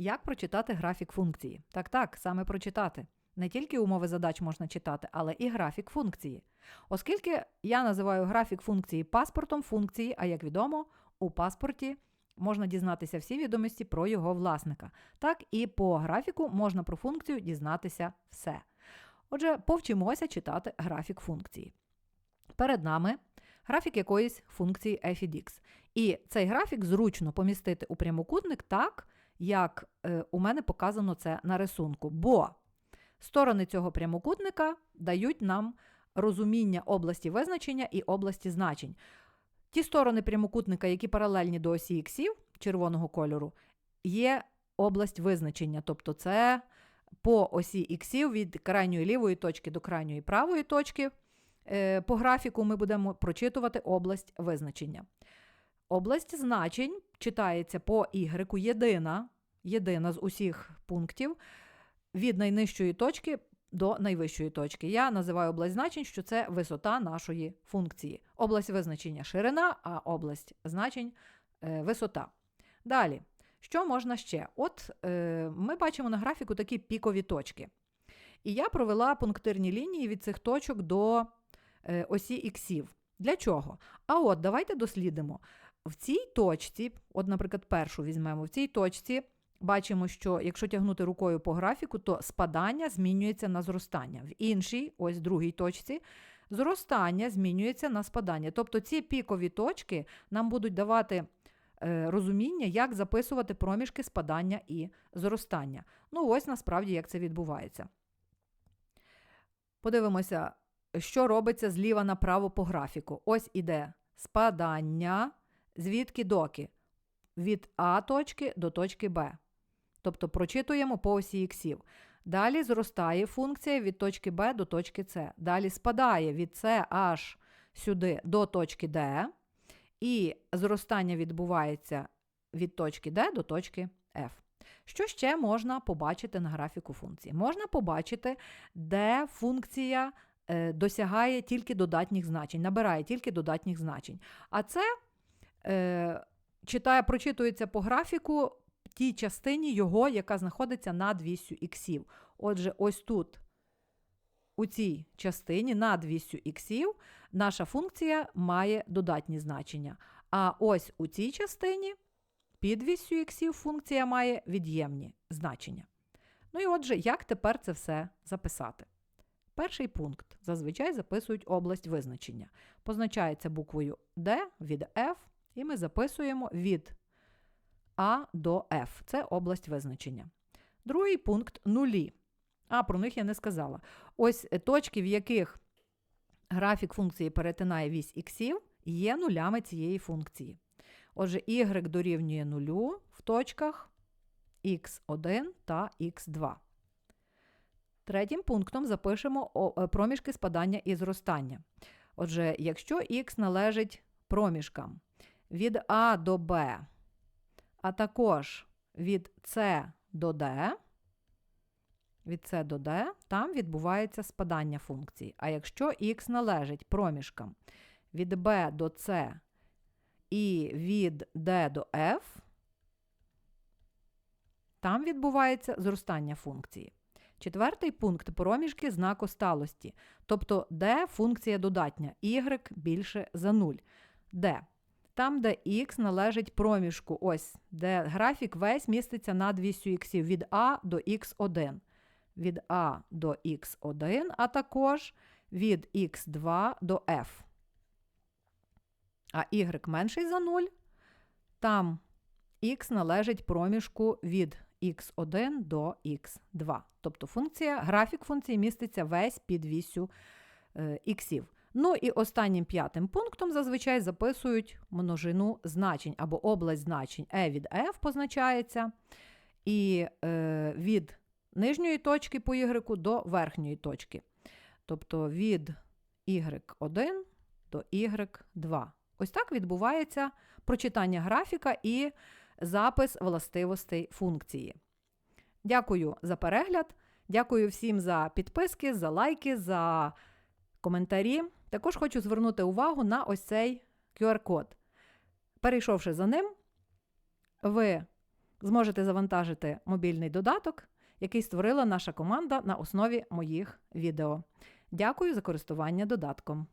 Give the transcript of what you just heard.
Як прочитати графік функції? Так, так, саме прочитати. Не тільки умови задач можна читати, але і графік функції. Оскільки я називаю графік функції паспортом функції, а як відомо, у паспорті можна дізнатися всі відомості про його власника. Так і по графіку можна про функцію дізнатися все. Отже, повчимося читати графік функції. Перед нами графік якоїсь функції f від x. І цей графік зручно помістити у прямокутник так, як е, у мене показано це на рисунку. Бо сторони цього прямокутника дають нам розуміння області визначення і області значень. Ті сторони прямокутника, які паралельні до осі іксів червоного кольору, є область визначення. Тобто це по осі іксів від крайньої лівої точки до крайньої правої точки. Е, по графіку ми будемо прочитувати область визначення. Область значень читається по Y єдина, єдина з усіх пунктів від найнижчої точки до найвищої точки. Я називаю область значень, що це висота нашої функції. Область визначення ширина, а область значень е, висота. Далі, що можна ще? От е, ми бачимо на графіку такі пікові точки. І я провела пунктирні лінії від цих точок до е, осі іксів. Для чого? А от давайте дослідимо. В цій точці, от, наприклад, першу візьмемо, в цій точці бачимо, що якщо тягнути рукою по графіку, то спадання змінюється на зростання. В іншій, ось другій точці, зростання змінюється на спадання. Тобто ці пікові точки нам будуть давати е, розуміння, як записувати проміжки спадання і зростання. Ну, ось насправді як це відбувається. Подивимося, що робиться зліва направо по графіку. Ось іде спадання, звідки доки? Від А точки до точки Б. Тобто прочитуємо по осі іксів. Далі зростає функція від точки Б до точки С. Далі спадає від С аж сюди до точки Д. І зростання відбувається від точки D до точки F. Що ще можна побачити на графіку функції? Можна побачити, де функція е, досягає тільки додатніх значень, набирає тільки додатніх значень. А це е, читає, прочитується по графіку тій частині його, яка знаходиться над вісю іксів. Отже, ось тут, у цій частині над вісю іксів, наша функція має додатні значення. А ось у цій частині під вісю іксів функція має від'ємні значення. Ну і отже, як тепер це все записати? Перший пункт зазвичай записують область визначення. Позначається буквою D від F, і ми записуємо від А до F. Це область визначення. Другий пункт нулі. А, про них я не сказала. Ось точки, в яких графік функції перетинає вісь іксів, є нулями цієї функції. Отже, y дорівнює нулю в точках x1 та x2. Третім пунктом запишемо е, проміжки спадання і зростання. Отже, якщо х належить проміжкам від А до Б, а також від С до D, від С до D, там відбувається спадання функції. А якщо х належить проміжкам від B до С і від D до F, там відбувається зростання функції. Четвертий пункт проміжки знаку сталості. Тобто D функція додатня, y більше за 0. D. Там, де x належить проміжку, ось, де графік весь міститься над вісю іксів від А до х1. Від А до х1, а також від х2 до f. А y менший за 0, там x належить проміжку від x1 до x2. Тобто функція, графік функції міститься весь під вісю е, іксів. Ну і останнім п'ятим пунктом зазвичай записують множину значень або область значень E від F позначається. І е, від нижньої точки по y до верхньої точки. Тобто від y1 до y2. Ось так відбувається прочитання графіка і запис властивостей функції. Дякую за перегляд. Дякую всім за підписки, за лайки, за коментарі. Також хочу звернути увагу на ось цей QR-код. Перейшовши за ним, ви зможете завантажити мобільний додаток, який створила наша команда на основі моїх відео. Дякую за користування додатком.